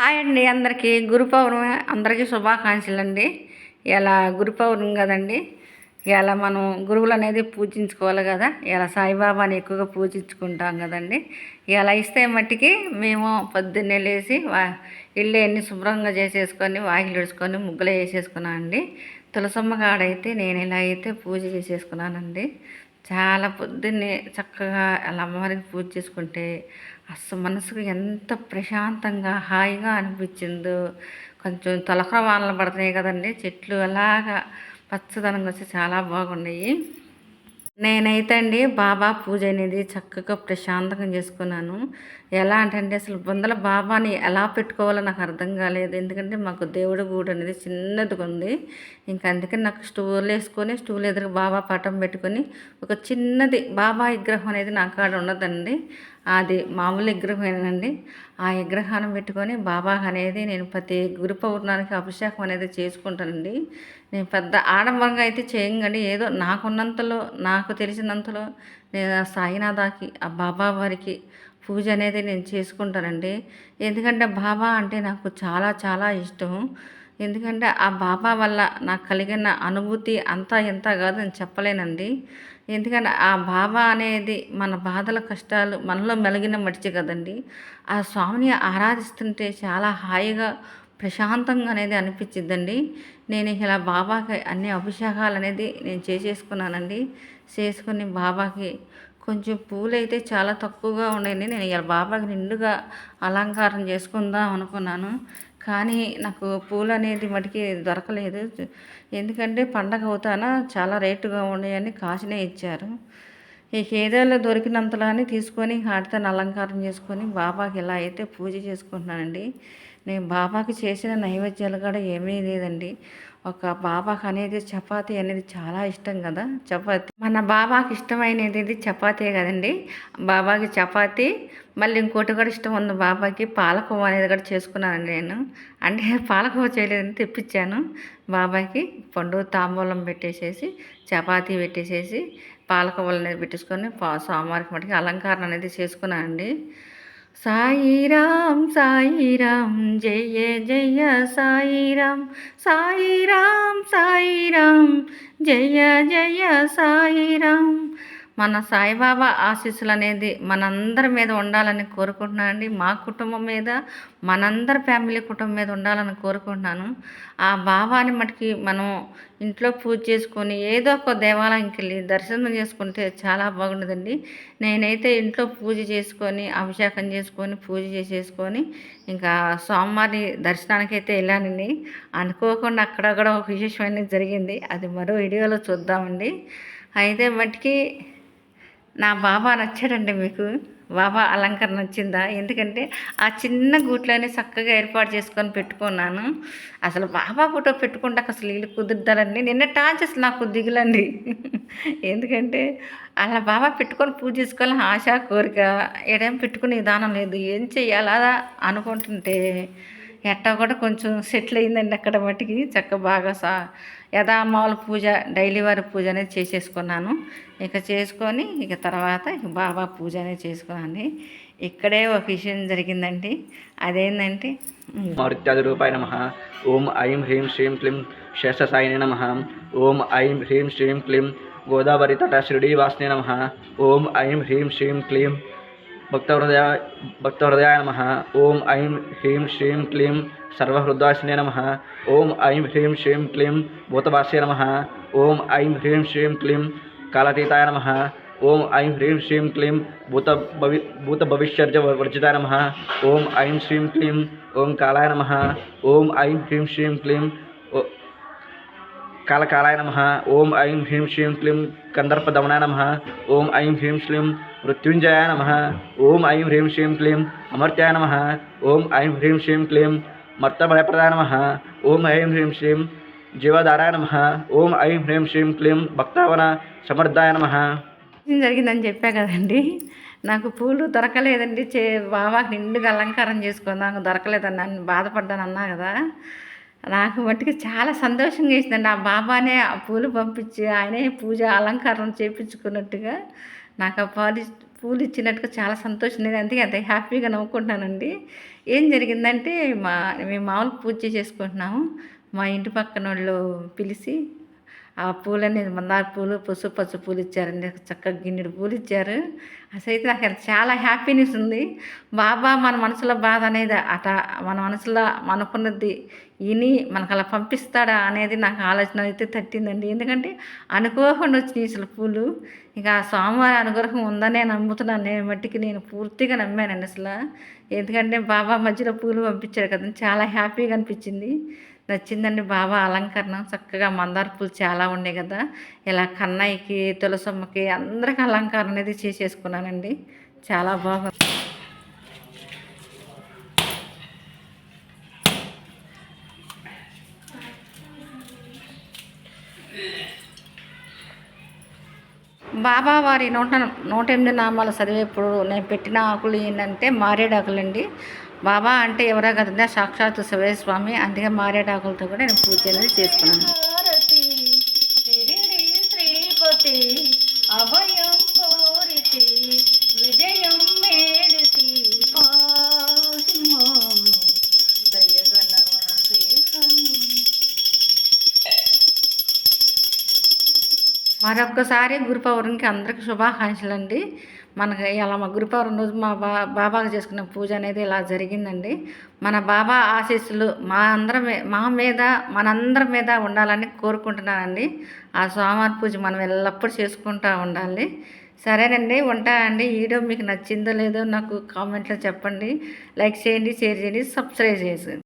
Hi అండి అందరికీ. గురు పౌర్ణమి అందరికీ శుభాకాంక్షలు అండి ఇలా గురు పౌర్ణమి కదండి. ఇలా మనం గురువులు అనేది పూజించుకోవాలి కదా. ఇలా సాయిబాబాని ఎక్కువగా పూజించుకుంటాం కదండి. ఇలా ఇస్తే మట్టికి మేము పొద్దున్నే లేచి వా ఇల్లు ఎన్ని శుభ్రంగా చేసేసుకొని వాకిలు వేసుకొని ముగ్గులు వేసేసుకున్నాను అండి తులసమ్మ కాడైతే నేను ఇలా అయితే పూజ చేసేసుకున్నానండి. చాలా పొద్దున్నే చక్కగా అలా అమ్మవారికి పూజ చేసుకుంటే అసలు మనసుకు ఎంత ప్రశాంతంగా హాయిగా అనిపించిందో. కొంచెం తొలకర వానలు పడుతున్నాయి కదండి చెట్లు అలాగా పచ్చదనంగా వచ్చి చాలా బాగున్నాయి. నేనైతే అండి బాబా పూజ అనేది చక్కగా ప్రశాంతంగా చేసుకున్నాను. ఎలా అంటే అసలు బొందల బాబాని ఎలా పెట్టుకోవాలో నాకు అర్థం కాలేదు. ఎందుకంటే మాకు దేవుడి గూడు అనేది చిన్నదిగా ఉంది. ఇంకా అందుకని నాకు స్టూల్ వేసుకొని స్టూల్ ఎదురు బాబా పటం పెట్టుకొని ఒక చిన్నది బాబా విగ్రహం అనేది నా కాడ ఉన్నదండి. అది మామూలు విగ్రహమేనండి. ఆ విగ్రహాన్ని పెట్టుకొని బాబా అనేది నేను ప్రతి గురు పౌర్ణానికి అభిషేకం అనేది చేసుకుంటానండి. నేను పెద్ద ఆడంబరంగా అయితే చేయండి ఏదో నాకున్నంతలో నాకు తెలిసినంతలో నేను ఆ సాయినాథాకి ఆ బాబా వారికి పూజ అనేది నేను చేసుకుంటానండి. ఎందుకంటే బాబా అంటే నాకు చాలా చాలా ఇష్టం. ఎందుకంటే ఆ బాబా వల్ల నాకు కలిగిన అనుభూతి అంతా ఎంత కాదు నేను చెప్పలేనండి. ఎందుకంటే ఆ బాబా అనేది మన బాధల కష్టాలు మనలో మెలిగిన మడిచి కదండి. ఆ స్వామిని ఆరాధిస్తుంటే చాలా హాయిగా ప్రశాంతంగా అనేది అనిపించిద్దండి. నేను ఇలా బాబాకి అన్ని అభిషేకాలు అనేది నేను చేసేసుకున్నానండి. చేసుకుని బాబాకి కొంచెం పూలు అయితే చాలా తక్కువగా ఉండేది నేను ఇలా బాబాకి నిండుగా అలంకారం చేసుకుందాం అనుకున్నాను. కానీ నాకు పూలు అనేది మటుకి దొరకలేదు. ఎందుకంటే పండగ అవుతానా చాలా రేటుగా ఉన్నాయని కాసినే ఇచ్చారు. ఈ ఏదేళ్ళు దొరికినంతలానే తీసుకొని వాటితో అలంకారం చేసుకొని బాబాకి ఇలా అయితే పూజ చేసుకుంటున్నానండి. నేను బాబాకి చేసిన నైవేద్యాలు కూడా ఏమీ లేదండి. ఒక బాబాకి అనేది చపాతీ అనేది చాలా ఇష్టం కదా? చపాతీ. మన బాబాకి ఇష్టమైనది చపాతీ కదండి. బాబాకి చపాతీ మళ్ళీ ఇంకోటి కూడా ఇష్టం ఉంది బాబాకి. పాలకోవ అనేది కూడా చేసుకున్నానండి నేను. అంటే పాలకోవ చేయలేదని తెప్పించాను బాబాకి. పండు తాంబూలం పెట్టేసేసి చపాతీ పెట్టేసేసి పాలకోవలు అనేది పెట్టేసుకొని సోమవారికి మటుకి అలంకారం అనేది చేసుకున్నానండి. సాయిరామ్ సాయిరామ్ జయ జయ సాయిరామ్ సాయిరామ్ సాయిరామ్ జయ జయ సాయిరామ్ మన సాయిబాబా ఆశీస్సులు అనేది మనందరి మీద ఉండాలని కోరుకుంటున్నానండి. మా కుటుంబం మీద మనందరి ఫ్యామిలీ కుటుంబం మీద ఉండాలని కోరుకుంటున్నాను. ఆ బాబాని మటుకి మనం ఇంట్లో పూజ చేసుకొని ఏదో ఒక దేవాలయంకి వెళ్ళి దర్శనం చేసుకుంటే చాలా బాగుండదండి. నేనైతే ఇంట్లో పూజ చేసుకొని అభిషేకం చేసుకొని పూజ చేసేసుకొని ఇంకా సోమవారి దర్శనానికి అయితే వెళ్ళానండి. అనుకోకుండా అక్కడక్కడ ఒక విశేషమైనది జరిగింది. అది మరో వీడియోలో చూద్దామండి. అయితే మటుకి నా బాబా నచ్చాడండి మీకు? బాబా అలంకరణ నచ్చిందా? ఎందుకంటే ఆ చిన్న గూట్లోనే చక్కగా ఏర్పాటు చేసుకొని పెట్టుకున్నాను. అసలు బాబా ఫోటో పెట్టుకుంటే అసలు వీళ్ళు కుదురుతారండి. నిన్న టాంచెస్ నాకు దిగులండి. ఎందుకంటే అలా బాబా పెట్టుకొని పూజ చేసుకోవాలని ఆశ కోరిక ఏడేం పెట్టుకునే విధానం లేదు. ఏం చెయ్యాలా అనుకుంటుంటే ఎట్టా కూడా కొంచెం సెటిల్ అయిందండి అక్కడ మట్టికి చక్క బాగా సా యథామాల పూజ డైలీ వారి పూజ అనేది చేసేసుకున్నాను. ఇక చేసుకొని ఇక తర్వాత ఇక బాబా పూజ అనేది చేసుకున్నాను ఇక్కడే ఒక విషయం జరిగిందండి. అదేంటంటే మృత్యాది రూపాయ నమ. ఓం ఐం హ్రీం శ్రీం క్లీం శేషసాయిని నమ. ఓం ఐం హ్రీం శ్రీం క్లీం గోదావరి తట శిరిడీవాసిని నమ. ఓం ఐం హ్రీం శ్రీం క్లీం భక్తహృదయ భక్తహృదయాయ నమ ఓం ఐం హ్రీం శ్రీం క్లీం సర్వహృద్వాసినే నమ ఓం ఐం హ్రీం శ్రీం క్లీం భూతవాస్య నమ ఓం ఐం హ్రీం శ్రీం క్లీం కాలతీతాయ నమ ఓం ఐం హ్రీం శ్రీం క్లీం భూత భవి భూత భవిష్యర్జ వర్జితాయ నమ ఓం ఐం శ్రీం క్లీం ఓం కాలాయ నమ ఓం ఐం హ్రీం శ్రీం క్లీం ఓ కాలకాలాయ నమ ఓం ఐం హ్రీం శ్రీం క్లీం కందర్పదమనాయ నమ ఓం ఐం హ్రీం శ్రీం మృత్యుంజయాయ నమ ఓం ఐం హ్రీం శ్రీం క్లీం అమర్త్యాయ నమ ఓం ఐం హ్రీం శ్రీం క్లీం మర్తభయప్రదాయ నమ ఓం ఐం హ్రీం శ్రీం జీవధారాయ నమ ఓం ఐం హ్రీం శ్రీం క్లీం భక్తావన సమర్థాయ నమ జరిగిందని చెప్పా కదండి. నాకు పూలు దొరకలేదండి. చే బాబాకి నిండుగా అలంకారం చేసుకుని నాకు దొరకలేదని నన్ను బాధపడ్డాను అన్నా కదా. నాకు మట్టుకు చాలా సంతోషంగా ఇచ్చిందండి ఆ బాబానే ఆ పూలు పంపించి ఆయనే పూజ అలంకారం చేయించుకున్నట్టుగా నాకు ఆ పాలు పూలు ఇచ్చినట్టుగా చాలా సంతోషం లేదు. అందుకే అంత హ్యాపీగా నవ్వుకుంటున్నానండి. ఏం జరిగిందంటే మా మేము మామూలు పూజ చేసుకుంటున్నాము. మా ఇంటి పక్కన వాళ్ళు పిలిచి ఆ పూలన్నీ మందార పూలు పసుపు పచ్చ పూలు ఇచ్చారండి చక్కగా గిన్నెడు పూలు ఇచ్చారు అసైతే నాకు చాలా హ్యాపీనెస్ ఉంది. బాబా మన మనసులో బాధ అనేది అట మన మనసులో మనకున్నది విని మనకు అలా పంపిస్తాడా అనేది నాకు ఆలోచన అయితే తట్టిందండి. ఎందుకంటే అనుకోకుండా వచ్చినాయి అసలు పూలు. ఇక ఆ స్వామివారి అనుగ్రహం ఉందనే నమ్ముతున్నాను. నేను మట్టికి నేను పూర్తిగా నమ్మానండి అసలు. ఎందుకంటే బాబా మధ్యలో పూలు పంపించారు కదా చాలా హ్యాపీగా అనిపించింది. నచ్చిందండి బాబా అలంకరణ చక్కగా మందార పూలు చాలా ఉన్నాయి కదా. ఇలా కన్నయ్యకి తులసమ్మకి అందరికి అలంకరణ అనేది చేసేసుకున్నానండి. చాలా బాగుంది. బాబా వారి నూట నూట ఎనిమిది నామాలు చదివేప్పుడు నేను పెట్టిన ఆకులు ఏంటంటే మారేడాకులండి. బాబా అంటే ఎవరో కదా సాక్షాత్ శివస్వామి. అందుకే మారేటాకులతో కూడా నేను పూజ అనేది చేసుకున్నాను. శ్రీపతి మరొక్కసారి గురు పౌర్ణమికి అందరికీ శుభాకాంక్షలు అండి మనకి ఇలా మా గురు పౌర్ణమి రోజు మా బా బాబాకి చేసుకున్న పూజ అనేది ఇలా జరిగిందండి. మన బాబా ఆశీస్సులు మా అందరం మా మీద మనందరి మీద ఉండాలని కోరుకుంటున్నానండి. ఆ స్వామివారి పూజ మనం ఎల్లప్పుడూ చేసుకుంటూ ఉండాలి. సరేనండి ఉంటా అండి. వీడియో మీకు నచ్చిందో లేదో నాకు కామెంట్లో చెప్పండి. లైక్ చేయండి షేర్ చేయండి సబ్స్క్రైబ్ చేసి